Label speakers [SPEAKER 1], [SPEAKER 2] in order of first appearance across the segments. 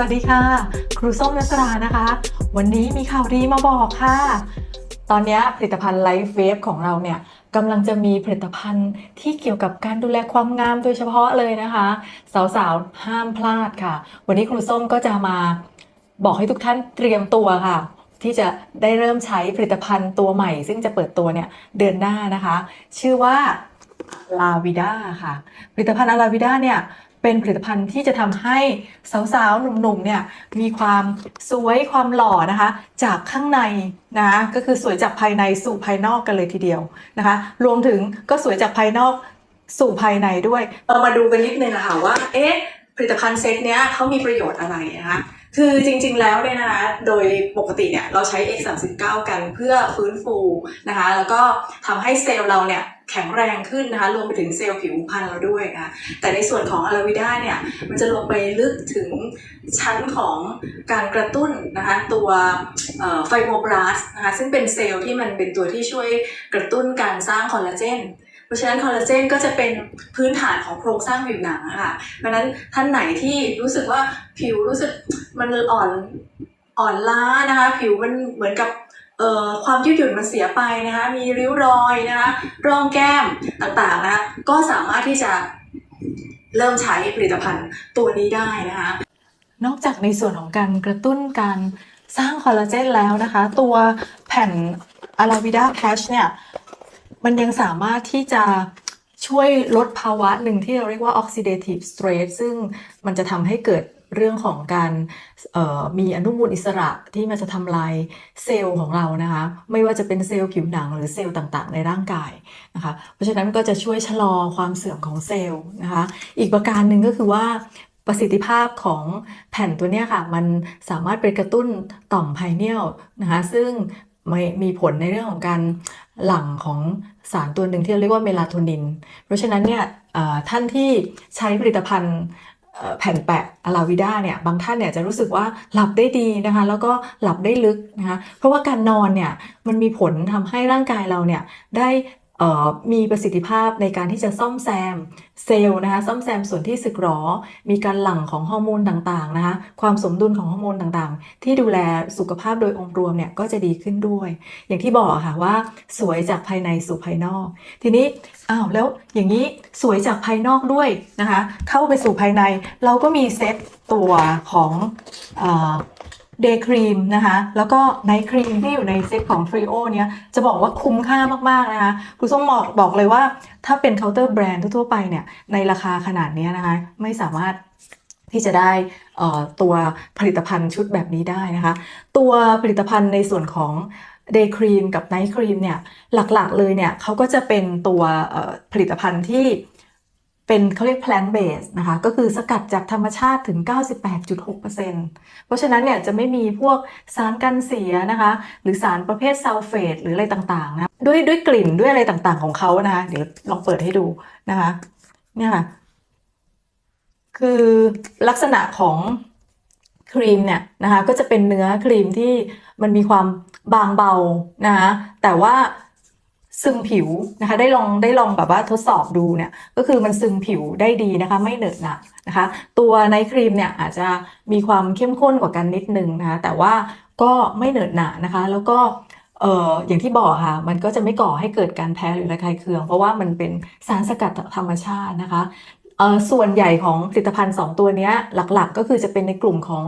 [SPEAKER 1] สวัสดีค่ะ ครูส้มนัสรานะคะ วันนี้มีข่าวดีมาบอกค่ะ ตอนนี้ผลิตภัณฑ์ไลฟ์เวฟของเราเนี่ยกำลังจะมีผลิตภัณฑ์ที่เกี่ยวกับการดูแลความงามโดยเฉพาะเลยนะคะ สาวๆ ห้ามพลาดค่ะ วันนี้ครูส้มก็จะมาบอกให้ทุกท่านเตรียมตัวค่ะ ที่จะได้เริ่มใช้ผลิตภัณฑ์ตัวใหม่ ซึ่งจะเปิดตัวเนี่ยเดือนหน้านะคะ ชื่อว่า ลาวิด้าค่ะ ผลิตภัณฑ์อาราวิด้าเนี่ยเป็นผลิตภัณฑ์ที่จะทำให้สาวๆ หนุ่มๆ เนี่ยมีความสวยความหล่อนะคะ จากข้างในนะก็คือสวยจากภายในสู่ภายนอกกันเลยทีเดียวนะคะ รวมถึงก็สวยจากภายนอกสู่ภายในด้วย เรามาดูกันนิดนึงอะคะว่า เอ๊ะ ผลิตภัณฑ์เซตเนี้ยเขามีประโยชน์อะไรนะคะ คือจริงๆ แล้วเนี่ยนะคะ โดยปกติเนี่ยเราใช้ X39 กันเพื่อฟื้นฟูนะคะ แล้วก็ทำให้เซลล์เราเนี่ย แข็งแรงขึ้นนะคะรวมไปถึงเซลล์ผิวพรรณเราด้วยนะคะแต่ในส่วนของอาราวิด้าเนี่ยมันจะลงไปลึกถึงชั้นของการกระตุ้นนะคะตัวไฟโมบลาสนะคะซึ่งเป็นเซลล์ที่มันเป็นตัวที่ช่วยกระตุ้นการสร้างคอลลาเจนเพราะฉะนั้นคอลลาเจนก็จะเป็นพื้นฐานของโครงสร้างผิวหนังค่ะ เพราะฉะนั้นท่านไหนที่รู้สึกว่าผิวรู้สึกมันอ่อนอ่อนล้านะคะ ผิวมันเหมือนกับ ความยืดหยุ่นมันเสียไปนะคะ มีริ้วรอยนะคะร่องแก้มต่างๆนะคะก็สามารถที่จะเริ่มใช้ผลิตภัณฑ์ตัวนี้ได้นะคะ นอกจากในส่วนของการกระตุ้นการสร้างคอลลาเจนแล้วนะคะ ตัวแผ่นอาราวิด้าแพชเนี่ย มันยังสามารถที่จะช่วยลดภาวะหนึ่งที่เราเรียกว่า oxidative stress ซึ่งมันจะทำให้เกิด เรื่องของการมีอนุมูลอิสระที่มันจะทำลายเซลล์ของเรานะคะ ไม่ว่าจะเป็นเซลล์ผิวหนังหรือเซลล์ต่างๆ ในร่างกายนะคะ เพราะฉะนั้นก็จะช่วยชะลอความเสื่อมของเซลล์นะคะ อีกประการหนึ่งก็คือว่าประสิทธิภาพของแผ่นตัวนี้ค่ะ มันสามารถไปกระตุ้นต่อมไพเนียลนะคะ ซึ่งม,มีผลในเรื่องของการหลั่งของสารตัวหนึ่งที่เรียกว่าเมลาโทนิน เพราะฉะนั้นเนี่ยท่านที่ใช้ผลิตภัณฑ์ แผ่นแปะอาราวิด้าเนี่ยบางท่านเนี่ยจะรู้สึกว่าหลับได้ดีนะคะ แล้วก็หลับได้ลึกนะคะเพราะว่าการนอนเนี่ยมันมีผลทำให้ร่างกายเราเนี่ยได้ มีประสิทธิภาพในการที่จะซ่อมแซมเซลล์นะคะซ่อมแซมส่วนที่สึกหรอ มีการหลั่งของฮอร์โมนต่างๆนะคะความสมดุลของฮอร์โมนต่างๆ ที่ดูแลสุขภาพโดยองค์รวมเนี่ยก็จะดีขึ้นด้วย อย่างที่บอกค่ะว่าสวยจากภายในสู่ภายนอก ทีนี้อ้าวแล้วอย่างนี้สวยจากภายนอกด้วยนะคะเข้าไปสู่ภายในเราก็มีเซตตัวของ เดย์ครีมนะคะ แล้วก็ไนท์ครีมที่อยู่ในเซตของฟรีโอเนี้ยจะบอกว่าคุ้มค่ามาก ๆ นะคะคุณส้มบอกบอกเลยว่าถ้าเป็นเคาน์เตอร์แบรนด์ทั่วไปเนี่ย ในราคาขนาดนี้นะคะ ไม่สามารถที่จะได้ตัวผลิตภัณฑ์ชุดแบบนี้ได้นะคะ ตัวผลิตภัณฑ์ในส่วนของ Day Cream กับ Night Cream เนี่ยหลักๆเลยเนี่ยเขาก็จะเป็นตัวผลิตภัณฑ์ที่ เป็นเขาเรียก plant based นะคะ ก็คือสกัดจากธรรมชาติถึง 98.6%เพราะฉะนั้นเนี่ยจะไม่มีพวกสารกันเสียนะคะ หรือสารประเภทซัลเฟตหรืออะไรต่างๆนะด้วยด้วยกลิ่นด้วยอะไรต่างๆของเขานะคะเดี๋ยวลองเปิดให้ดูนะคะ เนี่ยค่ะ คือลักษณะของครีมเนี่ยนะคะ ก็จะเป็นเนื้อครีมที่มันมีความบางเบานะคะแต่ว่า ซึมผิวนะคะ ได้ลองได้ลองแบบว่าทดสอบดูเนี่ยก็คือมันซึมผิวได้ดีนะคะ ไม่เหนอะหนะนะคะ ตัวไนท์ครีมเนี่ยอาจจะมีความเข้มข้นกว่ากันนิดนึงนะคะแต่ว่าก็ไม่เหนอะหนะนะคะ แล้วก็เอ่ออย่างที่บอกค่ะ มันก็จะไม่ก่อให้เกิดการแพ้หรือระคายเคือง เพราะว่ามันเป็นสารสกัดจากธรรมชาตินะคะเอ่อส่วนใหญ่ของผลิตภัณฑ์ 2 ตัวเนี้ยหลักๆ ก็คือจะเป็นในกลุ่มของ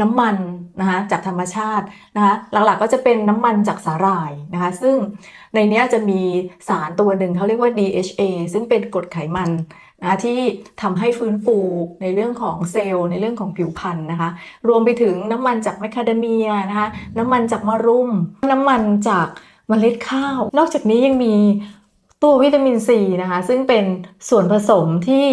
[SPEAKER 1] น้ำมันนะคะจากธรรมชาตินะคะหลักๆก็จะเป็นน้ำมันจากสาหร่ายนะคะซึ่งในนี้จะมีสารตัวหนึ่งเขาเรียกว่า DHA ซึ่งเป็นกรดไขมันนะที่ทำให้ฟื้นฟูในเรื่องของเซลล์ในเรื่องของผิวพรรณนะคะ รวมไปถึงน้ำมันจากแมคคาเดเมียนะคะน้ำมันจากมะรุม น้ำมันจากเมล็ดข้าว นอกจากนี้ยังมีตัววิตามินซีนะคะซึ่งเป็นส่วนผสมที่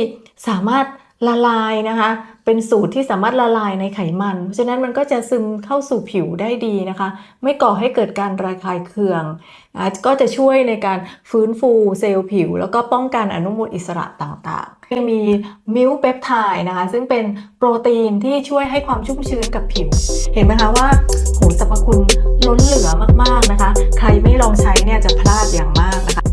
[SPEAKER 1] สามารถละลายนะคะ เป็นสูตรที่สามารถละลายในไขมัน เพราะฉะนั้นมันก็จะซึมเข้าสู่ผิวได้ดีนะคะ ไม่ก่อให้เกิดการระคายเคืองนะก็จะช่วยในการฟื้นฟูเซลล์ผิว แล้วก็ป้องกันอนุมูลอิสระต่างๆยังมีมิลค์เปปไทด์นะคะ ซึ่งเป็นโปรตีนที่ช่วยให้ความชุ่มชื้นกับผิว เห็นไหมคะว่าโหสรรพคุณล้นเหลือมากๆนะคะ ใครไม่ลองใช้เนี่ยจะพลาดอย่างมากนะคะ